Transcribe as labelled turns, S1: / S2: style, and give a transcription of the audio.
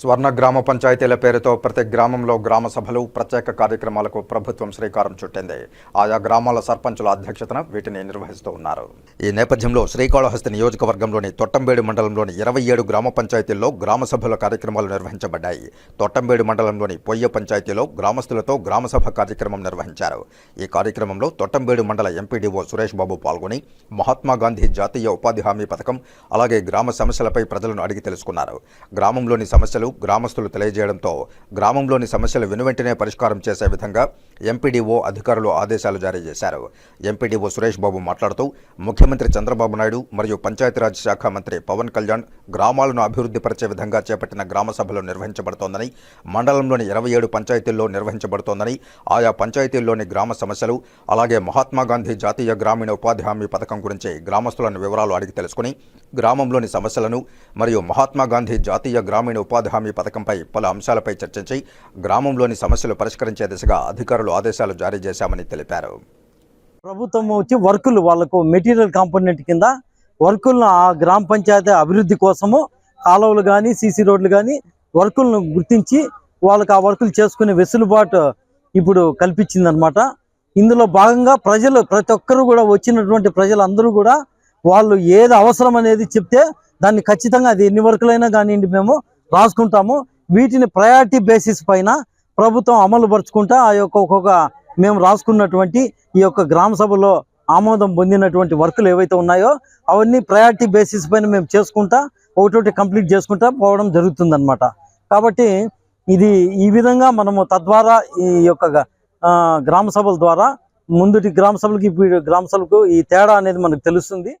S1: స్వర్ణ గ్రామ పంచాయతీల పేరుతో ప్రతి గ్రామంలో గ్రామ సభలు ప్రత్యేక కార్యక్రమాలకు ప్రభుత్వం శ్రీకారం చుట్టింది. ఆయా గ్రామాల సర్పంచుల అధ్యక్షతన వీటిని నిర్వహిస్తూ ఉన్నారు. ఈ నేపథ్యంలో శ్రీకాళహస్తి నియోజకవర్గంలోని తొట్టంబేడు మండలంలోని ఇరవై ఏడు గ్రామ పంచాయతీల్లో గ్రామ సభల కార్యక్రమాలు నిర్వహించబడ్డాయి. తొట్టంబేడు మండలంలోని పొయ్య పంచాయతీలో గ్రామస్తులతో గ్రామ సభ కార్యక్రమం నిర్వహించారు. ఈ కార్యక్రమంలో తొట్టంబేడు మండల ఎంపీడీఓ సురేష్ బాబు పాల్గొని మహాత్మా గాంధీ జాతీయ ఉపాధి హామీ పథకం అలాగే గ్రామ సమస్యలపై ప్రజలను అడిగి తెలుసుకున్నారు. గ్రామంలోని సమస్యలు గ్రామస్తులు తెలియజేయడంతో గ్రామంలోని సమస్యలు వెనువెంటనే పరిష్కారం చేసే విధంగా ఎంపీడీఓ అధికారులు ఆదేశాలు జారీ చేశారు. ఎంపీడీఓ సురేష్ బాబు మాట్లాడుతూ ముఖ్యమంత్రి చంద్రబాబు నాయుడు మరియు పంచాయతీరాజ్ శాఖ మంత్రి పవన్ కళ్యాణ్ గ్రామాలను అభివృద్ధి పరిచే విధంగా చేపట్టిన గ్రామ సభలు నిర్వహించబడుతోందని మండలంలోని ఇరవై ఏడు పంచాయతీల్లో నిర్వహించబడుతోందని ఆయా పంచాయతీల్లోని గ్రామ సమస్యలు అలాగే మహాత్మాగాంధీ జాతీయ గ్రామీణ ఉపాధి హామీ పథకం గురించి గ్రామస్తులను వివరాలు అడిగి తెలుసుకుని గ్రామంలోని సమస్యలను మరియు మహాత్మా గాంధీ జాతీయ గ్రామీణ ఉపాధి హామీ పథకంపై పలు అంశాలపై చర్చించి గ్రామంలోని సమస్యలు పరిష్కరించే దిశగా అధికారులు ఆదేశాలు జారీ చేశామని తెలిపారు.
S2: ప్రభుత్వం వచ్చి వర్కులు వాళ్ళకు మెటీరియల్ కాంపోనెంట్ కింద వర్కులను ఆ గ్రామ పంచాయతీ అభివృద్ధి కోసము కాలువలు కానీ సీసీ రోడ్లు కానీ వర్కులను గుర్తించి వాళ్ళకి ఆ వర్కులు చేసుకునే వెసులుబాటు ఇప్పుడు కల్పించిందనమాట ఇందులో భాగంగా ప్రజలు ప్రతి ఒక్కరు కూడా వచ్చినటువంటి ప్రజలందరూ కూడా వాళ్ళు ఏది అవసరం అనేది చెప్తే దాన్ని ఖచ్చితంగా అది ఎన్ని వర్కులైనా కానివ్వండి మేము రాసుకుంటాము. వీటిని ప్రయారిటీ బేసిస్ పైన ప్రభుత్వం అమలు పరుచుకుంటా ఆ యొక్క ఒక్కొక్క మేము రాసుకున్నటువంటి ఈ యొక్క గ్రామ సభలో ఆమోదం పొందినటువంటి వర్కులు ఏవైతే ఉన్నాయో అవన్నీ ప్రయారిటీ బేసిస్ పైన మేము చేసుకుంటా ఒకటోటి కంప్లీట్ చేసుకుంటా పోవడం జరుగుతుందన్నమాట. కాబట్టి ఇది ఈ విధంగా మనము తద్వారా ఈ యొక్క ఆ, గ్రామ సభల ద్వారా ముందుటి గ్రామ సభలకి ఇప్పుడు గ్రామ సభలకు ఈ తేడా అనేది మనకు తెలుస్తుంది.